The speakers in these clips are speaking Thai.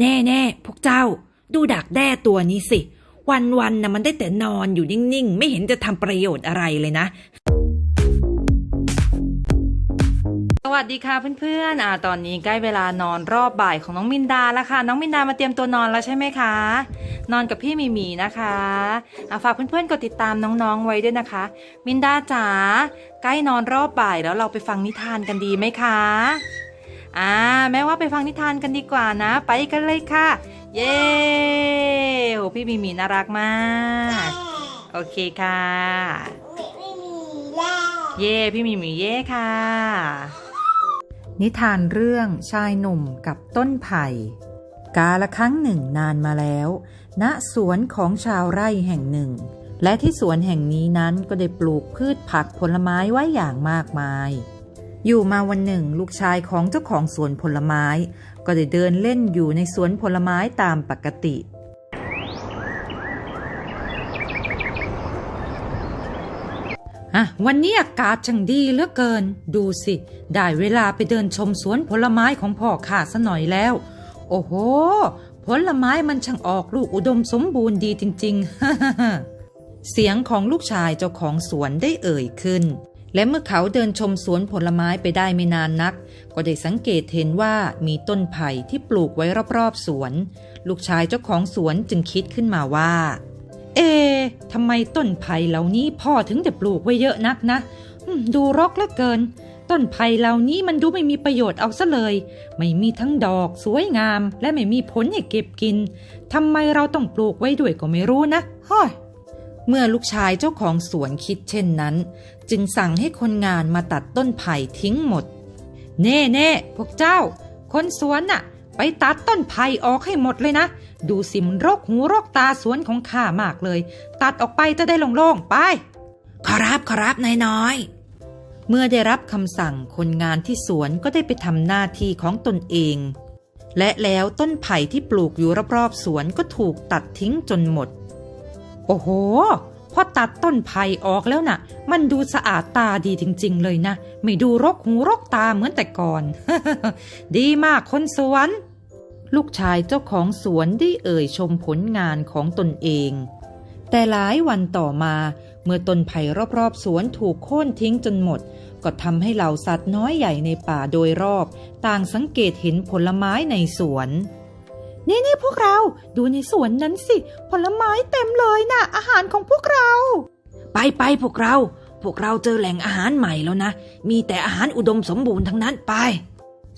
แน่แน่พวกเจ้า ดูดักแด้ตัวนี้สิ วันวันนะมันได้แต่นอนอยู่นิ่งๆ ไม่เห็นจะทำประโยชน์อะไรเลยนะ สวัสดีค่ะเพื่อนๆอ่าตอนนี้ใกล้เวลานอนรอบบ่ายของน้องมินดาแล้วค่ะ น้องมินดามาเตรียมตัวนอนแล้วใช่ไหมคะ นอนกับพี่มีมีนะคะอ่าฝากเพื่อนๆกดติดตามน้องๆไว้ด้วยนะคะ มินดาจ๋าใกล้นอนรอบบ่ายแล้วเราไปฟังนิทานกันดีไหมคะ อ่าแม้ว่าไปฟังนิทานกันดีกว่านะ ไปกันเลยค่ะ เย้โหพี่มีมีน่ารักมาก โอเคค่ะ เย่พี่มีมีเย่ค่ะ นิทานเรื่องชายหนุ่มกับต้นไผ่ กาละครั้งหนึ่งนานมาแล้วณสวนของชาวไร่แห่งหนึ่ง และที่สวนแห่งนี้นั้นก็ได้ปลูกพืชผักผลไม้ไว้อย่างมากมาย อยู่มาวันหนึ่ง ลูกชายของเจ้าของสวนผลไม้ ก็ได้เดินเล่นอยู่ในสวนผลไม้ตามปกติ อะ วันนี้อากาศช่างดีเหลือเกิน ดูสิ ได้เวลาไปเดินชมสวนผลไม้ของพ่อข้าซะหน่อยแล้ว โอ้โห ผลไม้มันช่างออกลูกอุดมสมบูรณ์ดีจริง ๆ เสียงของลูกชายเจ้าของสวนได้เอ่ยขึ้น และเมื่อเขาเดินชมสวนผลไม้ไปได้ไม่นานนัก ก็ได้สังเกตเห็นว่ามีต้นไผ่ที่ปลูกไว้รอบๆสวน ลูกชายเจ้าของสวนจึงคิดขึ้นมาว่า เอะทำไมต้นไผ่เหล่านี้พ่อถึงได้ปลูกไว้เยอะนักนะดูรกเหลือเกิน ต้นไผ่เหล่านี้มันดูไม่มีประโยชน์เอาซะเลย ไม่มีทั้งดอกสวยงาม และไม่มีผลให้เก็บกินทำไมเราต้องปลูกไว้ด้วยก็ไม่รู้นะฮ้อย เมื่อลูกชายเจ้าของสวนคิดเช่นนั้น จึงสั่งให้คนงานมาตัดต้นไผ่ทิ้งหมด เน่เน่พวกเจ้า คนสวนน่ะ ไปตัดต้นไผ่ออกให้หมดเลยนะ ดูสิมนรกหูรกตาสวนของข้ามากเลย ตัดออกไปจะได้โล่งๆไป ขอรับขอรับนายน้อย เมื่อได้รับคำสั่งคนงานที่สวนก็ได้ไปทำหน้าที่ของตนเอง และแล้วต้นไผ่ที่ปลูกอยู่รอบๆสวนก็ถูกตัดทิ้งจนหมด โอ้โหพอตัดต้นไผ่ออกแล้วน่ะ มันดูสะอาดตาดีจริง ๆ เลยนะ ไม่ดูรกหูรกตาเหมือนแต่ก่อน ดีมากคนสวน ลูกชายเจ้าของสวนได้เอ่ยชมผลงานของตนเอง แต่หลายวันต่อมาเมื่อต้นไผ่รอบๆ สวนถูกโค่นทิ้งจนหมด ก็ทำให้เหล่าสัตว์น้อยใหญ่ในป่าโดยรอบ ต่างสังเกตเห็นผลไม้ในสวน นี่นี่พวกเราดูในสวนนั้นสิ ผลไม้เต็มเลยนะ่ะ อาหารของพวกเรา ไปไปพวกเรา พวกเราเจอแหล่งอาหารใหม่แล้วนะ มีแต่อาหารอุดมสมบูรณ์ทั้งนั้นไป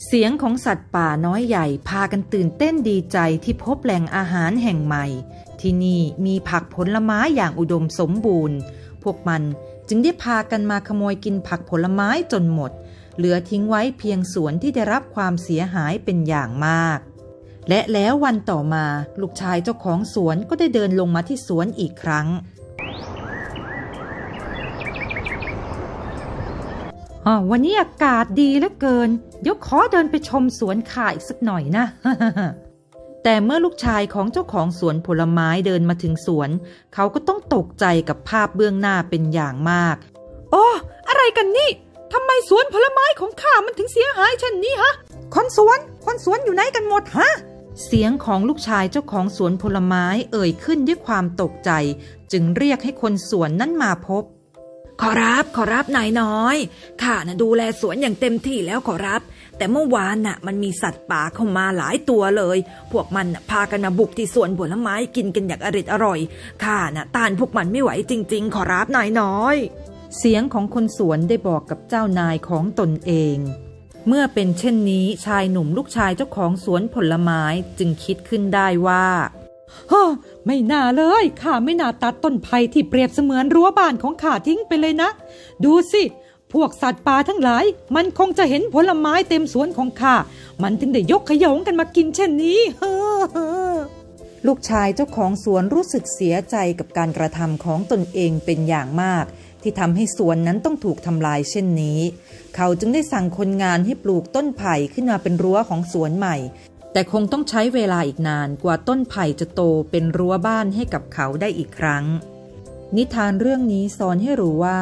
เสียงของสัตว์ป่าน้อยใหญ่พากันตื่นเต้นดีใจที่พบแหล่งอาหารแห่งใหม่ ที่นี่มีผักผลไม้อย่างอุดมสมบูรณ์ พวกมันจึงได้พากันมาขโมยกินผักผลไม้จนหมด เหลือทิ้งไว้เพียงสวนที่ได้รับความเสียหายเป็นอย่างมาก และแล้ววันต่อมาลูกชายเจ้าของสวนก็ได้เดินลงมาที่สวนอีกครั้งอ๋อวันนี้อากาศดีเหลือเกิน เดี๋ยวขอเดินไปชมสวนข่าอีกสักหน่อยนะ แต่เมื่อลูกชายของเจ้าของสวนผลไม้เดินมาถึงสวน เขาก็ต้องตกใจกับภาพเบื้องหน้าเป็นอย่างมาก โอ้ อะไรกันนี่ทำไมสวนผลไม้ของข้ามันถึงเสียหายเช่นนี้ฮะ คนสวน คนสวนอยู่ไหนกันหมดฮะ เสียงของลูกชายเจ้าของสวนผลไม้เอ่ยขึ้นด้วยความตกใจ จึงเรียกให้คนสวนนั้นมาพบ ขอรับขอรับนายน้อยข้านะดูแลสวนอย่างเต็มที่แล้วขอรับ แต่เมื่อวานน่ะ มันมีสัตว์ป่าเข้ามาหลายตัวเลย พวกมันน่ะพากันมาบุกที่สวนผลไม้กินกันอย่างอริดอร่อยข้าน่ะต้านพวกมันไม่ไหวจริง ๆ ขอรับนายน้อย เสียงของคนสวนได้บอกกับเจ้านายของตนเอง เมื่อเป็นเช่นนี้ชายหนุ่มลูกชายเจ้าของสวนผลไม้จึงคิดขึ้นได้ว่าฮะไม่น่าเลยข้าไม่น่าตัดต้นไผ่ที่เปรียบเสมือนรั้วบ้านของข้าทิ้งไปเลยนะ ดูสิ พวกสัตว์ป่าทั้งหลาย มันคงจะเห็นผลไม้เต็มสวนของข้ามันถึงได้ยกขยงกันมากินเช่นนี้ลูกชายเจ้าของสวนรู้สึกเสียใจกับการกระทำของตนเองเป็นอย่างมาก ที่ทำให้สวนนั้นต้องถูกทำลายเช่นนี้ เขาจึงได้สั่งคนงานให้ปลูกต้นไผ่ขึ้นมาเป็นรั้วของสวนใหม่ แต่คงต้องใช้เวลาอีกนานกว่าต้นไผ่จะโตเป็นรั้วบ้านให้กับเขาได้อีกครั้ง นิทานเรื่องนี้สอนให้รู้ว่า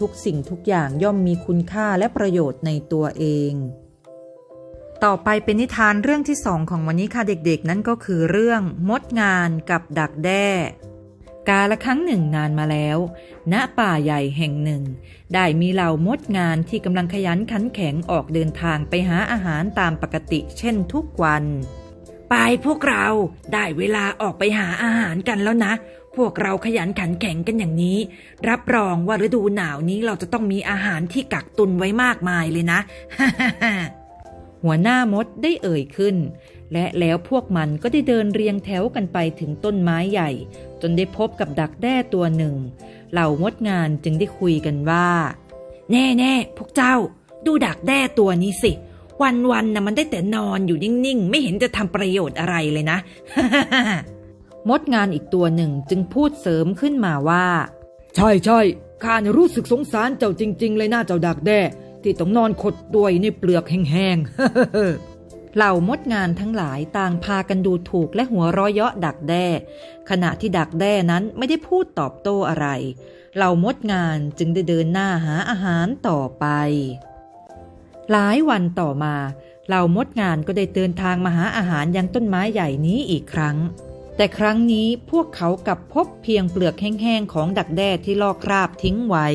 ทุกสิ่งทุกอย่างย่อมมีคุณค่าและประโยชน์ในตัวเอง ต่อไปเป็นนิทานเรื่องที่สองของวันนี้ค่ะเด็กๆ นั่นก็คือเรื่องมดงานกับดักแด้ กาละครั้งหนึ่งนานมาแล้ว ณ ป่าใหญ่แห่งหนึ่ง ได้มีเหล่ามดงานที่กำลังขยันขันแข็งออกเดินทางไปหาอาหารตามปกติเช่นทุกวัน ไปพวกเราได้เวลาออกไปหาอาหารกันแล้วนะ พวกเราขยันขันแข็งกันอย่างนี้ รับรองว่าฤดูหนาวนี้เราจะต้องมีอาหารที่กักตุนไว้มากมายเลยนะ หัวหน้ามดได้เอ่ยขึ้น และแล้วพวกมันก็ได้เดินเรียงแถวกันไปถึงต้นไม้ใหญ่ จนได้พบกับดักแด้ตัวหนึ่ง เหล่ามดงานจึงได้คุยกันว่า แน่แน่พวกเจ้า ดูดักแด้ตัวนี้สิ วันวันนะมันได้แต่นอนอยู่นิ่งๆ ไม่เห็นจะทำประโยชน์อะไรเลยนะ มดงานอีกตัวหนึ่งจึงพูดเสริมขึ้นมาว่า ใช่ใช่ข้ารู้สึกสงสารเจ้าจริง ๆ เลยนะเจ้าดักแด้ที่ต้องนอนขดตัวในเปลือกแห้งๆ เหล่ามดงานทั้งหลายต่างพากันดูถูกและหัวเร้อยเยาะดักแด้ ขณะที่ดักแด้นั้นไม่ได้พูดตอบโต้อะไร เหล่ามดงานจึงได้เดินหน้าหาอาหารต่อไป หลายวันต่อมาเหล่ามดงานก็ได้เดินทางมาหาอาหารยังต้นไม้ใหญ่นี้อีกครั้ง แต่ครั้งนี้พวกเขากลับพบเพียงเปลือกแห้งๆของดักแด้ที่ลอกคราบทิ้งไว้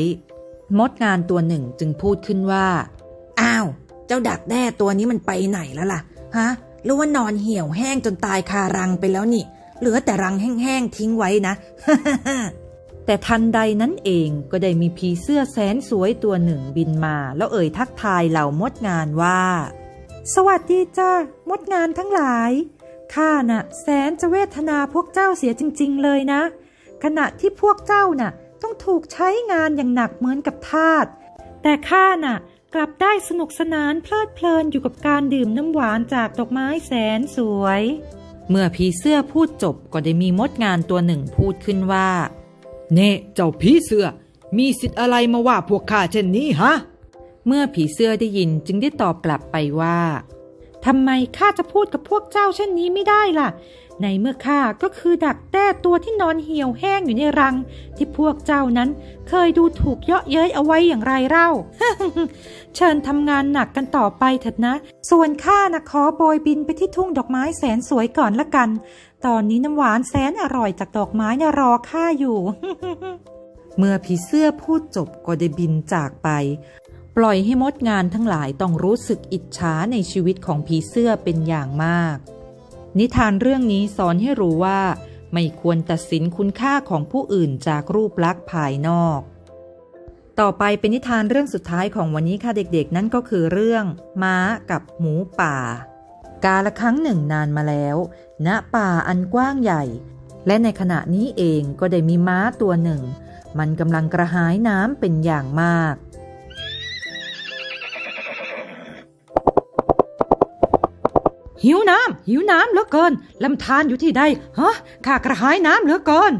มดงานตัวหนึ่งจึงพูดขึ้นว่า อ้าว เจ้าดักแด้ตัวนี้มันไปไหนแล้วล่ะ ฮะหรือว่านอนเหี่ยวแห้งจนตายคารังไปแล้วนี่ เหลือแต่รังแห้งๆทิ้งไว้นะ แต่ทันใดนั้นเองก็ได้มีผีเสื้อแสนสวยตัวหนึ่งบินมา แล้วเอ่ยทักทายเหล่ามดงานว่า สวัสดีจ้ามดงานทั้งหลายข้าน่ะ แสนจะเวทนาพวกเจ้าเสียจริง ๆ เลยนะ ขณะที่พวกเจ้าน่ะ ต้องถูกใช้งานอย่างหนักเหมือนกับทาสแต่ข้าน่ะ กลับได้สนุกสนานเพลิดเพลินอยู่กับการดื่มน้ำหวานจากดอกไม้แสนสวย เมื่อผีเสื้อพูดจบก็ได้มีมดงานตัวหนึ่งพูดขึ้นว่า เน่เจ้าผีเสือมีสิทธิ์อะไรมาว่าพวกข้าเช่นนี้ฮะ เมื่อผีเสื้อได้ยินจึงได้ตอบกลับไปว่า ทำไมข้าจะพูดกับพวกเจ้าเช่นนี้ไม่ได้ล่ะ ในเมื่อข้าก็คือดักแด้ตัวที่นอนเหี่ยวแห้งอยู่ในรัง ที่พวกเจ้านั้นเคยดูถูกเยาะเย้ยเอาไว้อย่างไรเล่า เชิญทำงานหนักกันต่อไปเถิดนะ ส่วนข้านะขอโบยบินไปที่ทุ่งดอกไม้แสนสวยก่อนละกัน ตอนนี้น้ำหวานแสนอร่อยจากดอกไม้นะรอข้าอยู่ เมื่อผีเสื้อพูดจบก็ได้บินจากไป ปล่อยให้มดงานทั้งหลายต้องรู้สึกอิจฉาในชีวิตของผีเสื้อเป็นอย่างมาก นิทานเรื่องนี้สอนให้รู้ว่า ไม่ควรตัดสินคุณค่าของผู้อื่นจากรูปลักษณ์ภายนอก ต่อไปเป็นนิทานเรื่องสุดท้ายของวันนี้ค่ะเด็กๆ นั่นก็คือเรื่อง ม้ากับหมูป่า กาละครั้งหนึ่งนานมาแล้ว ณป่าอันกว้างใหญ่ และในขณะนี้เองก็ได้มีม้าตัวหนึ่ง มันกำลังกระหายน้ำเป็นอย่างมาก หิวน้ำหิวน้ำเหลือเกินลำธารอยู่ที่ใดฮะข้ากระหายน้ำเหลือเกิน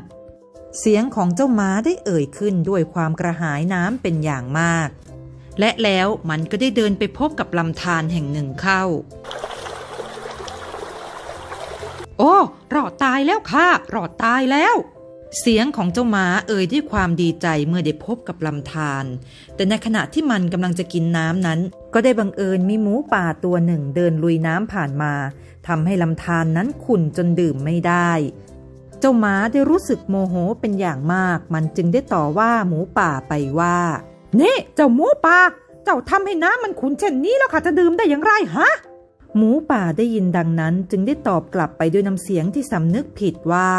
เสียงของเจ้าม้าได้เอ่ยขึ้นด้วยความกระหายน้ำเป็นอย่างมาก และแล้วมันก็ได้เดินไปพบกับลำธารแห่งหนึ่งเข้า โอ้รอดตายแล้วค่ะรอดตายแล้ว เสียงของเจ้าม้าเอ่ยด้วยความดีใจเมื่อได้พบกับลำธาร แต่ในขณะที่มันกำลังจะกินน้ำนั้น ก็ได้บังเอิญมีหมูป่าตัวหนึ่งเดินลุยน้ำผ่านมาทำให้ลำธารนนั้นขุ่นจนดื่มไม่ได้ เจ้าม้าได้รู้สึกโมโหเป็นอย่างมาก มันจึงได้ต่อว่าหมูป่าไปว่านี่เจ้าหมูป่า เจ้าทำให้น้ำมันขุ่นเช่นนี้แล้วข้าจะดื่มได้อย่างไรฮะหมูป่าได้ยินดังนั้นจึงได้ตอบกลับไปด้วยน้ำเสียงที่สำนึกผิดว่า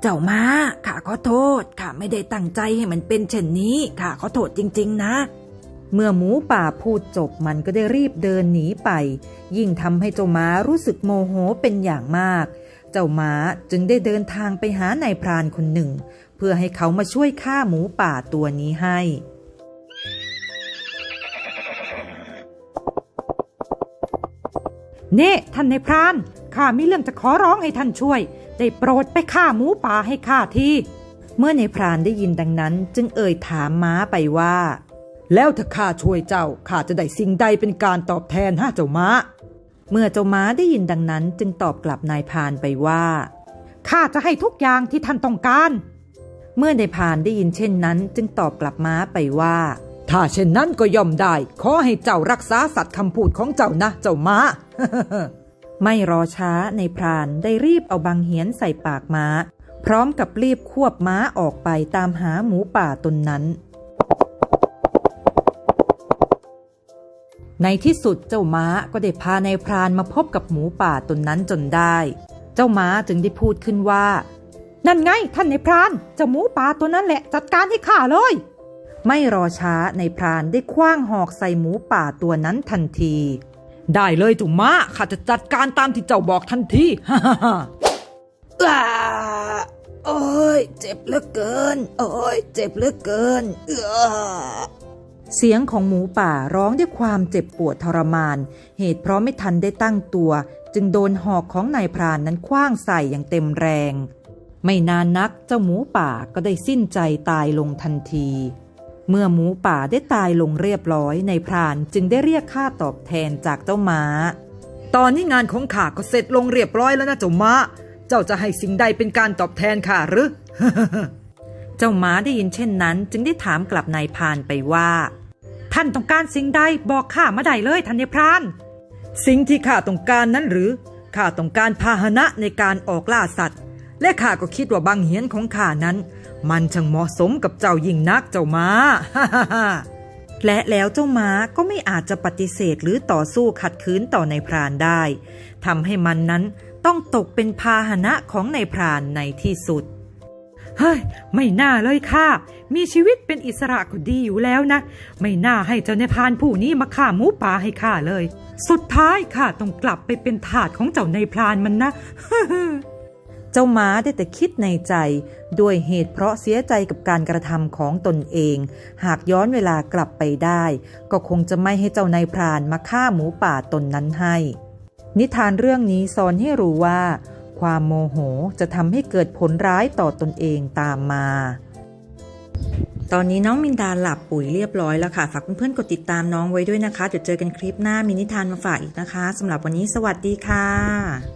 เจ้ามาข้าขอโทษข้าไม่ได้ตั้งใจให้มันเป็นเช่นนี้ข้าขอโทษจริง ๆ นะ เมื่อหมูป่าพูดจบมันก็ได้รีบเดินหนีไป ยิ่งทำให้เจ้าม้ารู้สึกโมโหเป็นอย่างมาก เจ้าม้าจึงได้เดินทางไปหานายพรานคนหนึ่ง เพื่อให้เขามาช่วยฆ่าหมูป่าตัวนี้ให้เน่ท่านนายพราน ข้ามีเรื่องจะขอร้องให้ท่านช่วย ได้โปรดไปฆ่าหมูป่าให้ข้าทีเมื่อในพรานได้ยินดังนั้น จึงเอ่ยถามม้าไปว่า แล้วถ้าข้าช่วยเจ้าข้าจะได้สิ่งใดเป็นการตอบแทนฮะเจ้าม้า เมื่อเจ้าม้าได้ยินดังนั้น จึงตอบกลับนายพรานไปว่าข้าจะให้ทุกอย่างที่ท่านต้องการ เมื่อนายพรานได้ยินเช่นนั้น จึงตอบกลับม้าไปว่า ถ้าเช่นนั้นก็ย่อมได้ ขอให้เจ้ารักษาสัตย์คำพูดของเจ้านะ เจ้าม้า ไม่รอช้าในพรานได้รีบเอาบังเหียนใส่ปากม้า พร้อมกับรีบควบม้าออกไปตามหาหมูป่าตนนั้น ในที่สุดเจ้าม้าก็ได้พานายพรานมาพบกับหมูป่าตนนั้นจนได้ เจ้าม้าจึงได้พูดขึ้นว่า นั่นไงท่านนายพรานเจ้าหมูป่าตัวนั้นแหละจัดการให้ข้าเลย ไม่รอช้าในายพรานได้คว้างหอกใส่หมูป่าตัวนั้นทันที ได้เลยจุม้าข้าจะจัดการตามที่เจ้าบอกทันทีฮ่าฮ่าฮ่าอ้าโอ้ยเจ็บเหลือเกิน โอ้ยเจ็บเหลือเกิน เออเสียงของหมูป่าร้องด้วยความเจ็บปวดทรมาน เหตุเพราะไม่ทันได้ตั้งตัว จึงโดนหอกของนายพรานนั้นคว้างใส่อย่างเต็มแรง ไม่นานนักเจ้าหมูป่าก็ได้สิ้นใจตายลงทันที เมื่อหมูป่าได้ตายลงเรียบร้อยในพรานจึงได้เรียกค่าตอบแทนจากเจ้าม้า ตอนนี้งานของข้าก็เสร็จลงเรียบร้อยแล้วนะเจ้าม้า เจ้าจะให้สิ่งใดเป็นการตอบแทนข้าหรือ เจ้าม้าได้ยินเช่นนั้น จึงได้ถามกลับนายพรานไปว่า ท่านต้องการสิ่งใดบอกข้ามาได้เลยท่านนายพราน สิ่งที่ข้าต้องการนั้นหรือข้าต้องการพาหนะในการออกล่าสัตว์ และข้าก็คิดว่าบางเหียนของข้านั้น มันช่างเหมาะสมกับเจ้ายิ่งนักเจ้าม้าและแล้วเจ้าม้าก็ไม่อาจจะปฏิเสธหรือต่อสู้ขัดขืนต่อในพรานได้ทำให้มันนั้นต้องตกเป็นพาหนะของในพรานในที่สุด เฮ้ย ไม่น่าเลยค่ะ มีชีวิตเป็นอิสระก็ดีอยู่แล้วนะ ไม่น่าให้เจ้าในพรานผู้นี้มาฆ่าหมูป่าให้ข้าเลย สุดท้ายข้าต้องกลับไปเป็นทาสของเจ้าในพรานมันนะ จ้าม้าได้แต่คิดในใจ ด้วยเหตุเพราะเสียใจกับการกระทำของตนเอง หากย้อนเวลากลับไปได้ ก็คงจะไม่ให้เจ้านายพรานมาฆ่าหมูป่าตนนั้นให้ นิทานเรื่องนี้สอนให้รู้ว่า ความโมโหจะทำให้เกิดผลร้ายต่อตนเองตามมา ตอนนี้น้องมินดาหลับปุ๋ยเรียบร้อยแล้วค่ะ ฝากเพื่อนๆกดติดตามน้องไว้ด้วยนะคะ เดี๋ยวเจอกันคลิปหน้ามีนิทานมาฝากอีกนะคะสำหรับวันนี้สวัสดีค่ะ